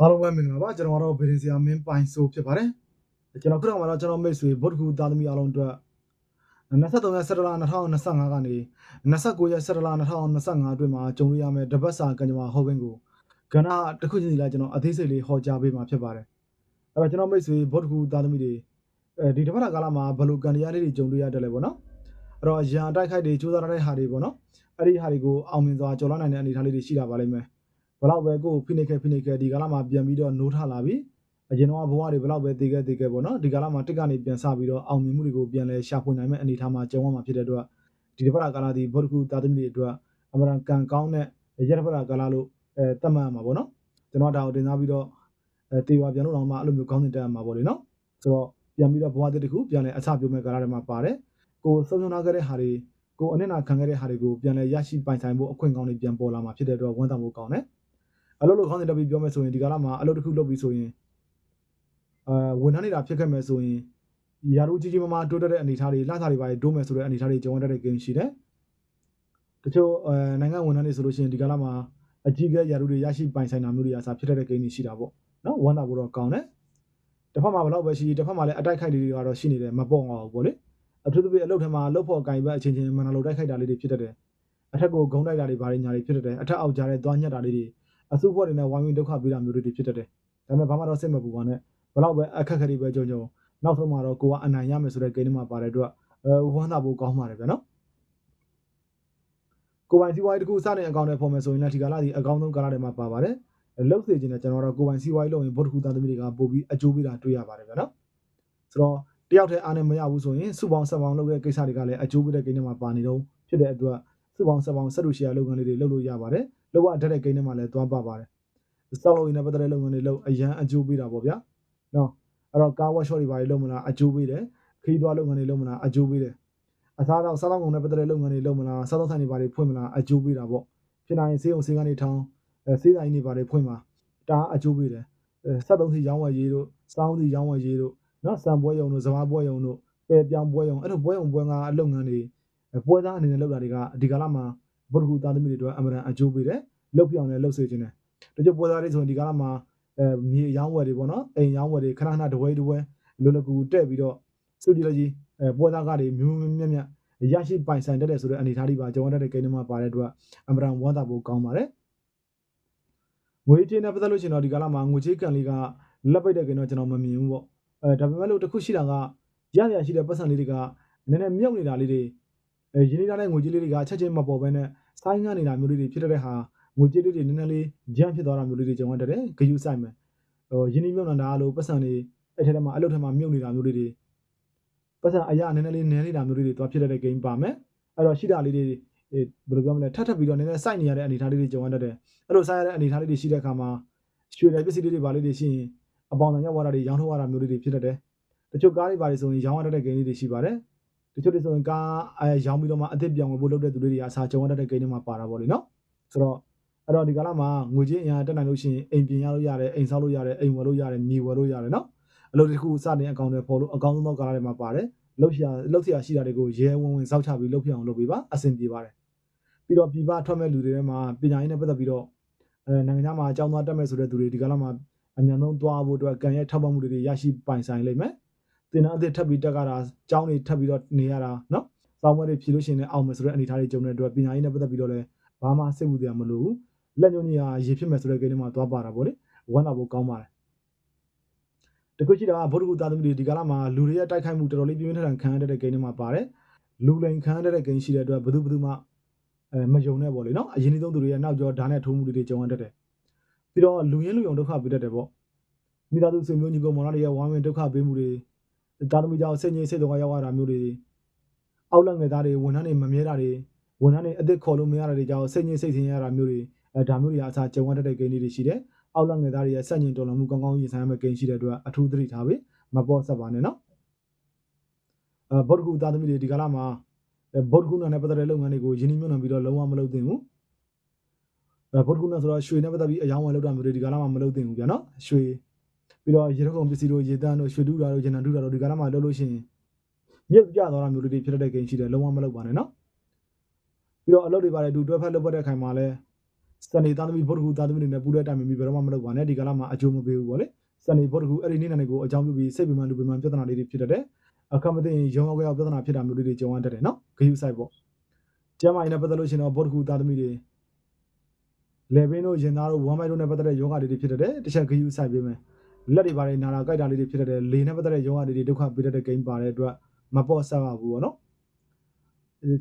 အားလုံးပဲမင်္ဂလာပါကျွန်တော်ကတော့ဗီဒီဆရာမင်းပိုင်ဆိုဖြစ်ပါတယ်ကျွန်တော်ခုတော့မှာတော့ကျွန်တော်မိတ်ဆွေဗုဒ္ဓဂူသားသမီးအားလုံးအတွက်23ရက်17လ2025ကနေ29ရက်17လ2025အတွင်းမှာကြုံရရမယ့်တပတ်စာကံကြမ္မာဟောခင်းကိုကဏ္ဍတစ်ခုချင်းစီလိုက်ကျွန်တော်အသေးစိတ်လေးဟောကြားပေးမှာဖြစ်ပါတယ်အဲ့တော့ကျွန်တော်မိတ်ဆွေဗုဒ္ဓဂူသားသမီးတွေအဲဒီတပတ်တာကာလမှာဘယ်လိုကံတရားလေးတွေကြုံတွေ့ရတယ်လဲပေါ့နော်အဲ့တော့ရန်အတိုက်ခိုက်တွေစူးစမ်းရတဲ့ဟာတွေပေါ့နော်အဲ့ဒီဟာတွေကိုအောင်မြင်စွာကျော်လွှားနိုင်တဲ့အနေအထားလေးတွေရှိတာပါလိမ့်မယ် ဘလောက်ပဲကိုယ်ဖိနေခဲ့ဖိနေခဲ့ဒီကာလမှာပြန်ပြီးတော့နိုးထလာပြီအရင်တော့ဘဝတွေဘလောက်ပဲတည်ခဲ့တည်ခဲ့ပေါ့နော်ဒီကာလမှာတစ်ကနေပြန်ဆပြီးတော့အောင်မြင်မှုတွေကိုပြန်လဲရှာဖွေနိုင်မဲ့အနေအထားမှာကြုံရမှာဖြစ်တဲ့အတွက်ဒီတစ်ပတ်ကာလဒီဘောဓကုသာသမီတွေအတွက်အမှန်တန်ကံကောင်းတဲ့ရတစ်ပတ်ကာလလို့အဲတတ်မှတ်မှာပေါ့နော်ကျွန်တော်ဒါကိုတင်စားပြီးတော့အဲတေဝါပြန်လို့တော့မှအဲ့လိုမျိုးကောင်းတင်တက်မှာပေါ့လေနော်ဆိုတော့ပြန်ပြီးတော့ဘဝတစ်ခုပြန်လဲအချပြုမဲ့ကာလတွေမှာပါတယ်ကိုဆုံးရှုံးထားခဲ့တဲ့ဟာတွေကိုအနစ်နာခံခဲ့တဲ့ဟာတွေကိုပြန်လဲရရှိပိုင်ဆိုင်ဖို့အခွင့်ကောင်းတွေပြန်ပေါ်လာမှာဖြစ်တဲ့အတွက်ဝန်ဆောင်မှုကောင်းတယ် အလုပ်လုပ်ခေါင်းစဉ်တက်ပြီးပြောမယ်ဆိုရင်ဒီကာလမှာအလုပ်တစ်ခုလုပ်ပြီးဆိုရင်အဲဝန်ထမ်းနေတာဖြစ်ခဲ့မယ်ဆိုရင်ရာထူးကြီးကြီးမားမားတိုးတက်တဲ့အနေအထားတွေလှစားတွေပါတိုးမယ်ဆိုတဲ့အနေအထားတွေကြုံရတဲ့ game ရှိတယ်။တချို့အဲနိုင်ငံဝန်ထမ်းတွေဆိုလို့ရှိရင်ဒီကာလမှာအကြီးကဲရာထူးတွေရရှိပိုင်ဆိုင်တာမျိုးတွေအစားဖြစ်တဲ့ game တွေရှိတာပေါ့နော်ဝန်တာဖို့တော့ကောင်းတယ်။တစ်ဖက်မှာဘယ်တော့ပဲရှိတစ်ဖက်မှာလည်းအတိုက်ခိုက်တွေကတော့ရှိနေတယ်မပေါ့အောင်ပေါ့လေ။အထူးသဖြင့်အလုပ်ထဲမှာလုပ်ဖို့အကင်ပဲအချင်းချင်းမနာလို့တိုက်ခိုက်တာလေးတွေဖြစ်တတ်တယ်။အထက်ကိုဂုံးတိုက်တာတွေဘာတွေညာတွေဖြစ်တတ်တယ်။အထက်အောက်ကြားတဲ့သွားညက်တာလေးတွေ အစုဖွဲ့တွေနဲ့ဝိုင်းဝန်းဒုက္ခပေးတာမျိုးတွေဖြစ်တတ်တယ်။ဒါပေမဲ့ဘာမှတော့စိတ်မပူပါနဲ့။ဘလောက်ပဲအခက်အခဲတွေပဲကြုံကြုံနောက်ဆုံးမှာတော့ကိုကအနိုင်ရမယ်ဆိုတဲ့ဂိမ်းမှာပါတဲ့အတွက်အဲဝမ်းသာဖို့ကောင်းပါတယ်ဗျာနော်။ကိုပိုင်စီးပွားရေးတစ်ခုစတဲ့အကောင့်တွေပေါ်မယ်ဆိုရင်လည်းဒီကာလဒီအကောင့်ဆုံးကာလတွေမှာပါပါတယ်။လုတ်စေခြင်းနဲ့ကျွန်တော်တို့ကိုပိုင်စီးပွားရေးလုပ်ရင်ဘုတ်တစ်ခုသားသမီးတွေကပို့ပြီးအကျိုးပေးတာတွေ့ရပါတယ်ဗျာနော်။ဆိုတော့တယောက်တည်းအားနဲ့မရဘူးဆိုရင်စုပေါင်းဆက်ပေါင်းလုပ်တဲ့ကိစ္စတွေကလည်းအကျိုးပေးတဲ့ဂိမ်းတွေမှာပါနေတော့ဖြစ်တဲ့အတွက်စုပေါင်းဆက်ပေါင်းဆက်လို့ရှိရလုပ်ငန်းလေးတွေလုပ်လို့ရပါတယ်။ လောကတက်တဲ့ဂိမ်းတွေမှာလည်းသွားပါပါတယ်။စောက်လို့ရင်းနဲ့ပတ်သက်တဲ့လုပ်ငန်းတွေလုပ်အရန်အကျိုးပေးတာပေါ့ဗျာ။နော်အဲ့တော့ကားဝက်ရှော့တွေပါလုပ်မလားအကျိုးပေးတယ်။ခရီးသွားလုပ်ငန်းတွေလုပ်မလားအကျိုးပေးတယ်။အစားတော့စားတော့ကုန်နဲ့ပတ်သက်တဲ့လုပ်ငန်းတွေလုပ်မလားစားတော့ဆိုင်တွေပါတွေဖွင့်မလားအကျိုးပေးတာပေါ့။ဖြစ်နိုင်စေးအောင်စေးကနေထောင်းအဲစေးတိုင်းတွေပါတွေဖွင့်မှာဒါအကျိုးပေးတယ်။အဲဆက်သုံးစီရောင်းဝယ်ရေးတို့စောင်းစီရောင်းဝယ်ရေးတို့နော်စံပွဲယုံတို့စဘာပွဲယုံတို့ပယ်ပြောင်းပွဲယုံအဲ့လိုပွဲယုံပွဲငါအလုပ်ငန်းတွေပွဲသားအနေနဲ့လုပ်တာတွေကဒီကာလမှာဘုဒ္ဓဂူသားသမီးတွေအတွက်အမှန်တန်အကျိုးပေးတယ်။ လုပ်ပြောင်းနဲ့လုပ်စေခြင်းတယ်။တချို့ပွဲသားတွေဆိုရင်ဒီကာလမှာအဲမြေရောင်းဝယ်တွေပေါ့နော်အိမ်ရောင်းဝယ်တွေခဏခဏတဝဲတဝဲလွယ်လွယ်ကူကူတက်ပြီးတော့စုကြည့်လိုက်ကြီးအဲပွဲသားကတွေမျိုးမျိုးမြတ်မြတ်ရရှိပိုင်ဆိုင်တတ်တဲ့ဆိုတဲ့အနေအထားလေးပါကျွန်တော်တို့တဲ့ကိန်းထဲမှာပါတဲ့အတွက်အမှန်တန်ဝမ်းသာဖို့ကောင်းပါတယ်ငွေကြေးနဲ့ပတ်သက်လို့ရှိရင်တော့ဒီကာလမှာငွေကြေးကန်လေးကလက်ပိတ်တဲ့ကိန်းတော့ကျွန်တော်မမြင်ဘူးပေါ့အဲဒါပေမဲ့လို့တစ်ခုရှိတာကရရရှိတဲ့ပတ်စံလေးတွေကနည်းနည်းမြုပ်နေတာလေးတွေအဲရင်းနှီးထားတဲ့ငွေကြေးလေးတွေကချက်ချင်းမပေါ်ဘဲနဲ့ဆိုင်းငန်းနေတာမျိုးလေးတွေဖြစ်တဲ့ဟာ ငွေကြေးလေးတွေနည်းနည်းလေးဂျမ်းဖြစ်သွားတာမျိုးလေးတွေကြုံရတတ်တယ်ဂယူဆိုင်မယ်ဟိုရင်းနှီးမြုပ်နှံတာလို့ပတ်စံတွေအဲ့ထဲမှာအလုပ်ထဲမှာမြုပ်နေတာမျိုးလေးတွေပတ်စံအရာနည်းနည်းလေးနည်းနေတာမျိုးလေးတွေသွားဖြစ်တဲ့ game ပါမယ်အဲ့တော့ရှိတာလေးတွေဘယ်လိုပြောမလဲထပ်ထပ်ပြီးတော့နည်းနည်းစိုက်နေရတဲ့အနေအထားလေးတွေကြုံရတတ်တယ်အဲ့လိုစိုက်ရတဲ့အနေအထားလေးတွေရှိတဲ့အခါမှာရွှေတယ်ပစ္စည်းလေးတွေပါလေးတွေရှိရင်အပေါင်တန်ရောက်သွားတာတွေရောင်းထုတ်ရတာမျိုးလေးတွေဖြစ်တတ်တယ်တချို့ကားတွေပါတွေဆိုရင်ရောင်းရတတ်တဲ့ game လေးတွေရှိပါတယ်တချို့တွေဆိုရင်ကားအဲရောင်းပြီးတော့မှအသစ်ပြောင်းဝင်ဖို့လုပ်တဲ့သူတွေတွေအစားကြုံရတတ်တဲ့ game တွေမှာပါတာပေါ့လေနော်ဆိုတော့ အဲ့တော့ဒီကာလမှာငွေချင်းအရာတက်နိုင်လို့ရှိရင်အိမ်ပြင်ရလို့ရတယ်အိမ်ဆောက်လို့ရတယ်အိမ်ဝယ်လို့ရတယ်မြေဝယ်လို့ရတယ်နော်အလုပ်တစ်ခုစတင်အကောင့်တွေပေါ်လို့အကောင့်သုံးသောကာလတွေမှာပါတယ်လုပ်ရလုပ်ရရှိတာတွေကိုရဲဝံဝင်စောက်ချပြီးလုပ်ပြအောင်လုပ်ပေးပါအဆင်ပြေပါတယ်ပြီးတော့ပြည်ပထွက်မဲ့လူတွေထဲမှာပညာရေးနဲ့ပတ်သက်ပြီးတော့အဲနိုင်ငံခြားမှာအကြောင်းသားတက်မဲ့ဆိုတဲ့သူတွေဒီကာလမှာအမြန်ဆုံးသွားဖို့အတွက်ကံရဲ့ထောက်ပံ့မှုတွေရရှိပိုင်ဆိုင်လိမ့်မယ်တင်တဲ့အသစ်ထပ်ပြီးတက်ကြတာအကြောင်းတွေထပ်ပြီးတော့နေရတာနော်စောင်းမတွေဖြေလို့ရှိရင်လည်းအောင်မယ်ဆိုတဲ့အနေအထားတွေကြုံတဲ့အတွက်ပညာရေးနဲ့ပတ်သက်ပြီးတော့လည်းဘာမှစိတ်ဝင်စားမလို့ဘူး လက်ညှိုးကြီးဟာရေဖြစ်မဲ့ဆိုတဲ့ကိန်းတွေမှာသွားပါတာပေါ့လေဝမ်းသာဖို့ကောင်းပါတယ်တခုရှိတာကဗုဒ္ဓဂူသားသမီးတွေဒီကာလမှာလူတွေရဲ့တိုက်ခိုက်မှုတော်တော်လေးပြင်းပြင်းထန်ထန်ခံရတဲ့ကိန်းတွေမှာပါတယ်လူလိန်ခံရတဲ့ကိန်းရှိတဲ့အတွက်ဘယ်သူဘယ်သူမှအဲမယုံနဲ့ပေါ့လေနော်အရင်ဆုံးသူတွေရဲ့နောက်ကျောဓာတ်နဲ့ထိုးမှုတွေကြုံရတတ်တယ်ပြီးတော့လူရင်းလူယုံဒုက္ခပေးတတ်တယ်ပေါ့မိသားစုဆွေမျိုးညီကောင်မောင်နှမတွေရဲ့ဝမ်းဝင်ဒုက္ခပေးမှုတွေတာသမီကြောင့်စိတ်ငြိမ်စိတ်တော်ရောက်ရတာမျိုးတွေအောက်လက်ငယ်သားတွေဝန်ထမ်းတွေမမြဲတာတွေဝန်ထမ်းတွေအသက်ခေါ်လို့မရတာတွေကြောင့်စိတ်ငြိမ်စိတ်ဆင်းရတာမျိုးတွေ အဲဒါမျိုးတွေအစားကြုံရတတ်တဲ့ကိန်းတွေရှိတယ်အောက်လက်ငယ်သားတွေရဲ့စက်ညင်တော်လမှုကောင်းကောင်းရင်ဆိုင်ရမယ့်ကိန်းရှိတဲ့အတွက်အထူးသတိထားပြီးမပေါ်ဆက်ပါနဲ့နော်အဲဗုဒ္ဓဂူသားသမီးတွေဒီကာလမှာဗုဒ္ဓဂုဏနဲ့ပတ်သက်တဲ့လုပ်ငန်းတွေကိုယင်းနှိမ့်မြှုပ်နှံပြီးတော့လုံးဝမလုပ်သင့်ဘူးအဲဗုဒ္ဓဂုဏဆိုတော့ရွှေနဲ့ပတ်သက်ပြီးအယောင်းဝယ်လုပ်တာမျိုးတွေဒီကာလမှာမလုပ်သင့်ဘူးဗျာနော်ရွှေပြီးတော့ရေထုံပစ္စည်းတို့ရေတန်းတို့ရွှေတူတာတို့ဂျန်နန်တူတာတို့ဒီကာလမှာလုပ်လို့ရှိရင်မြုပ်ကြသွားတာမျိုးတွေဖြစ်တဲ့ကိန်းရှိတယ်လုံးဝမလုပ်ပါနဲ့နော်ပြီးတော့အလုပ်တွေပါတယ်တူတွဲဖက်လုပ်ပတ်တဲ့ခိုင်မှာလဲ စနေသားသမီးဗုဒ္ဓဟူသားသမီးတွေနဲ့ပူတဲ့တိုင်မီဘယ်တော့မှမလုပ်ပါနဲ့ဒီကာလမှာအကျိုးမပေးဘူးပေါ့လေစနေဗုဒ္ဓဟူအဲ့ဒီနေ့နဲ့ကိုအကြောင်းပြုပြီးစိတ်ပင်ပန်းလူပင်ပန်းပြဿနာလေးတွေဖြစ်တတ်တယ်အခက်မသိရင်ရုံရောက်ရောက်ပြဿနာဖြစ်တာမျိုးလေးတွေကြုံရတတ်တယ်နော်ဂယုဆိုင်ပေါ့ကျမ်းမာရေးနဲ့ပတ်သက်လို့ရှိရင်တော့ဗုဒ္ဓဟူသားသမီးတွေလေဘင်းတို့ရင်သားတို့ဝမ်းမိုက်တို့နဲ့ပတ်သက်တဲ့ယောဂတွေဖြစ်တတ်တယ်တစ်ချက်ဂယုဆိုင်ပေးမယ်လက်တွေပါတယ်နာတာကြိုက်တာလေးတွေဖြစ်တတ်တယ်လေနဲ့ပတ်သက်တဲ့ယောဂတွေဒုက္ခပေးတတ်တဲ့ဂိမ်းပါတဲ့အတွက်မပေါ့ဆက်ပါဘူးပေါ့နော်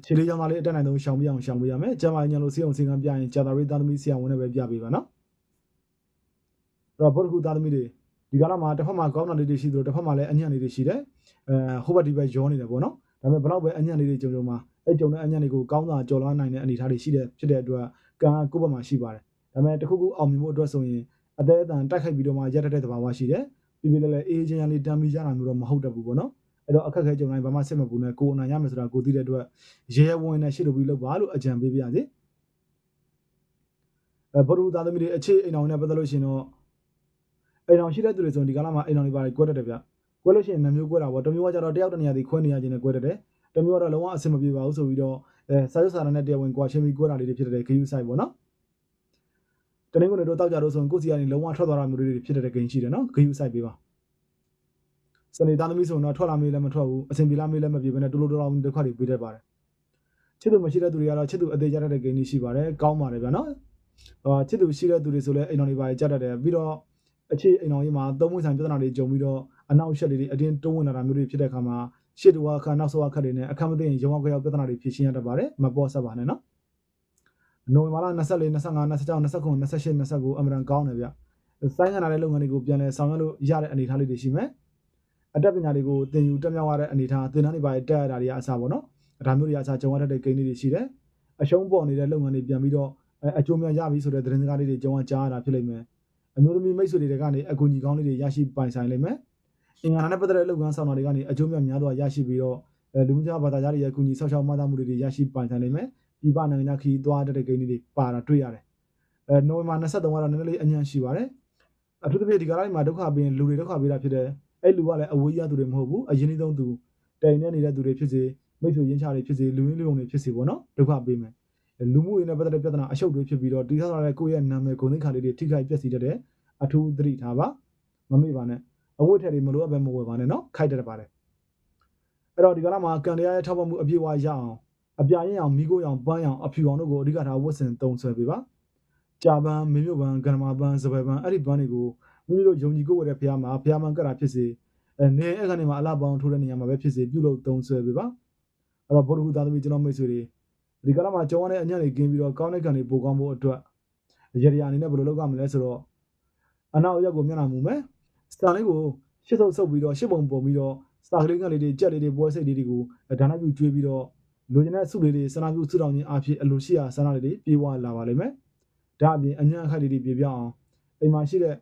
ခြေလေးကြောင့်သားလေးအတက်နိုင်ဆုံးရှောင်ပြအောင်ရှောင်ပေးရမယ်ကျမ်းမာရေးညလို့စေအောင်စေကံပြရင်ဂျာတာရီသားသမီးဆရာဝန်နဲ့ပဲပြပေးပါနော်အဲ့တော့ဗုဒ္ဓဟူသားသမီးတွေဒီကလာမှာတစ်ဖက်မှာကောင်းတာလေးတွေရှိသလိုတစ်ဖက်မှာလည်းအညံ့လေးတွေရှိတယ်အဲဟိုဘက်ဒီဘက်ရောနေတယ်ပေါ့နော်ဒါပေမဲ့ဘလောက်ပဲအညံ့လေးတွေကြုံကြုံမှာအဲ့ကြုံတဲ့အညံ့တွေကိုကောင်းတာကြော်လွှမ်းနိုင်တဲ့အနေအထားတွေရှိတဲ့ဖြစ်တဲ့အတွက်ကံကိုယ့်ဘက်မှာရှိပါတယ်ဒါပေမဲ့တစ်ခုခုအောင်မြင်ဖို့အတွက်ဆိုရင်အသေးအတန်တိုက်ခိုက်ပြီးတော့မှရက်တက်တဲ့သဘာဝရှိတယ်ပြီးပြီးလည်းလည်းအေးချင်းရလေးတမ်းပြီးကြတာမျိုးတော့မဟုတ်တတ်ဘူးပေါ့နော် အဲ့တော့အခက်အခဲကြုံတိုင်းဘာမှစစ်မပူနဲ့ကိုယ်အနိုင်ရမယ်ဆိုတာကိုသိတဲ့အတွက်ရဲရဲဝံ့ဝံ့နဲ့ရှေ့လိုပြီးလုပ်ပါလို့အကြံပေးပြရစီအဲဘုရုသားသမီးတွေအခြေအိမ်အောင်နဲ့ပတ်သက်လို့ရှိရင်တော့အိမ်အောင်ရှိတဲ့သူတွေဆိုရင်ဒီကာလမှာအိမ်အောင်တွေပါတယ်ကွဲတတ်တယ်ဗျကွဲလို့ရှိရင်နှမျိုးကွဲတာပေါ့တစ်မျိုးကကြတော့တယောက်တစ်နေရာစီခွဲနေရခြင်းနဲ့ကွဲတတ်တယ်တစ်မျိုးကတော့လုံးဝအဆင်မပြေပါဘူးဆိုပြီးတော့အဲစာရုပ်စာတမ်းနဲ့တရားဝင်ကွာရှင်းပြီးကွဲတာလေးတွေဖြစ်တဲ့ဂယုဆိုင်ပေါ့နော်တနင်္ဂနွေတို့တောက်ကြတော့ဆိုရင်ကိုယ်စီကနေလုံးဝထွက်သွားတာမျိုးတွေဖြစ်တဲ့ဂိမ်းရှိတယ်နော်ဂယုဆိုင်ပေးပါ စနေသားသမီးဆိုရင်တော့ထွက်လာမေးလည်းမထွက်ဘူးအဆင်ပြေလာမေးလည်းမပြေဘဲနဲ့တူလိုတူလောင်ဒုက္ခတွေပေးတတ်ပါတယ်ချစ်သူမရှိတဲ့သူတွေကတော့ချစ်သူအသေးကြတဲ့ဂိမ်းတွေရှိပါတယ်ကောင်းပါတယ်ဗျာနော်ဟောချစ်သူရှိတဲ့သူတွေဆိုလည်းအိမ်တော်တွေပါကြတတ်တယ်ပြီးတော့အခြေအိမ်တော်ကြီးမှာသုံးဝင်ဆိုင်ပြဿနာတွေကြုံပြီးတော့အနောက်ရှက်တွေအတင်းတုံးဝင်လာတာမျိုးတွေဖြစ်တဲ့အခါမှာရှစ်တူဝါခါနောက်ဆောအခက်တွေနဲ့အခက်မသိရင်ရုံအောင်ကြောက်ပြဿနာတွေဖြစ်ရှင်းရတတ်ပါတယ်မပေါ်ဆက်ပါနဲ့နော်နိုဝင်ဘာလ24 25 26 29 28 29အမရန်ကောင်းတယ်ဗျစိုင်းခန္ဓာတဲ့လုပ်ငန်းတွေကိုပြန်လဲဆောင်ရွက်လို့ရတဲ့အနေအထားလေးတွေရှိမယ် အတက်ပညာတွေကိုသင်ယူတက်မြောက်ရတဲ့အနေအထားသင်တန်းတွေပါတက်ရတာတွေအစားပေါ့နော်ဒါမျိုးတွေအစားကြုံရတဲ့ဂိမ်းလေးတွေရှိတယ်အရှုံးပေါ်နေတဲ့လုပ်ငန်းတွေပြန်ပြီးတော့အကျိုးများရပြီဆိုတဲ့သတင်းစကားလေးတွေကြုံရကြားရတာဖြစ်လိမ့်မယ်အမျိုးသမီးမိတ်ဆွေတွေကနေအကူအညီကောင်းလေးတွေရရှိပိုင်ဆိုင်လိမ့်မယ်အင်္ဂါနဲ့ပတ်သက်တဲ့လုပ်ငန်းဆောင်တာတွေကနေအကျိုးများများစွာရရှိပြီးတော့လူမှုကြားဘာသာကြားတွေရဲ့အကူအညီဆောက်ရှောက်မှတ်သားမှုတွေရရှိပိုင်ဆိုင်လိမ့်မယ်ပြပနိုင်ငံခီးသွားတဲ့ဂိမ်းတွေပါတာတွေ့ရတယ်အဲနိုဝင်ဘာ23ကတော့နည်းနည်းလေးအညံ့ရှိပါတယ်အထူးသဖြင့်ဒီကာလမှာဒုက္ခပေးရင်လူတွေဒုက္ခပေးတာဖြစ်တယ် အဲ့လူကလည်းအဝေးရသူတွေမဟုတ်ဘူးအရင်ဆုံးသူတိုင်နေနေတဲ့သူတွေဖြစ်စေမိတ်ဆွေရင်းချတွေဖြစ်စေလူရင်းလူုံတွေဖြစ်စေပေါ့နော်ဒုက္ခပေးမယ်လူမှုရေးနဲ့ပတ်သက်တဲ့ပြဿနာအရှုပ်တွေဖြစ်ပြီးတော့တိဆောက်လာတဲ့ကိုယ့်ရဲ့နာမည်ဂုဏ်သိက္ခာလေးတွေထိခိုက်ပျက်စီးတဲ့အထူးသတိထားပါမမေ့ပါနဲ့အဝတ်ထည်တွေမလိုအပ်ပဲမဝယ်ပါနဲ့နော်ခိုက်တတ်ပါတယ်အဲ့တော့ဒီကလာမှာကံတရားရဲ့ထောက်ပံ့မှုအပြည့်အဝရအောင်အပြာရင်အောင်မိကိုရောင်ပန်းရောင်အဖြူအောင်တို့ကိုအဓိကထားဝတ်ဆင်သုံးဆွဲပေးပါကြာပန်းမင်းမြို့ပန်းကန္နမာပန်းစပယ်ပန်းအဲ့ဒီပန်းတွေကို မိမိတို့ယုံကြည်ကိုယ်ဝယ်တဲ့ဖះမှာဖះမှန်ကတာဖြစ်စေအဲနေအဲ့ကနေမှာအလားပေါင်းထိုးတဲ့နေရာမှာပဲဖြစ်စေပြုလုပ်သုံးဆွဲပေးပါအဲ့တော့ဘုရားသားသမီးကျွန်တော်မိတ်ဆွေတွေဒီကလာမှာကြောင်းရတဲ့အညံ့တွေกินပြီးတော့ကောင်းတဲ့ကံတွေပိုကောင်းဖို့အတွက်ရရအနေနဲ့ဘယ်လိုလုပ်ရမလဲဆိုတော့အနောက်ရက်ကိုမျက်နှာမူမယ်စတန်လေးကိုရှစ်ဆုပ်ဆုပ်ပြီးတော့ရှစ်ပုံပုံပြီးတော့စတာကလေးကလေးတွေကြက်လေးတွေပွဲစိတ်လေးတွေကိုဒါနပြုကျွေးပြီးတော့လူကျင်တဲ့စုလေးတွေစနာပြုစုတောင်းခြင်းအဖြစ်အလိုရှိရာဆန္ဒလေးတွေပြေဝလာပါလိမ့်မယ်ဒါအပြင်အညံ့အခက်လေးတွေပြေပြောင်းအောင်အိမ်မှာရှိတဲ့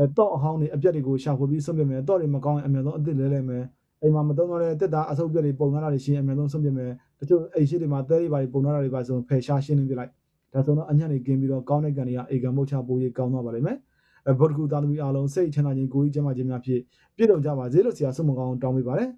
အဲတော့အဟောင်းတွေအပြက်တွေကိုရှာဖွေပြီးဆုံးပြမယ်တော့တွေမကောင်းရင်အများဆုံးအစ်စ်လဲလဲမယ်အိမ်မှာမသုံးတော့တဲ့တက်တာအဆုပ်ပြက်တွေပုံထားတာတွေရှိရင်အများဆုံးဆုံးပြမယ်တချို့အိမ်ရှိတွေမှာတဲတွေပါပုံထားတာတွေပါဆိုဖယ်ရှားရှင်းလင်းပြလိုက်ဒါဆိုတော့အညံ့တွေกินပြီးတော့ကောင်းတဲ့ကံတွေကအေကံမုတ်ချပိုးရေးကောင်းသွားပါလိမ့်မယ်ဗုဒ္ဓကူသားသမီးအားလုံးစိတ်ချမ်းသာခြင်းကိုယ်ကြီးကျမ်းမာခြင်းများဖြင့်ပြည့်စုံကြပါစေလို့ဆရာဆုမကောင်းတောင်းပေးပါတယ်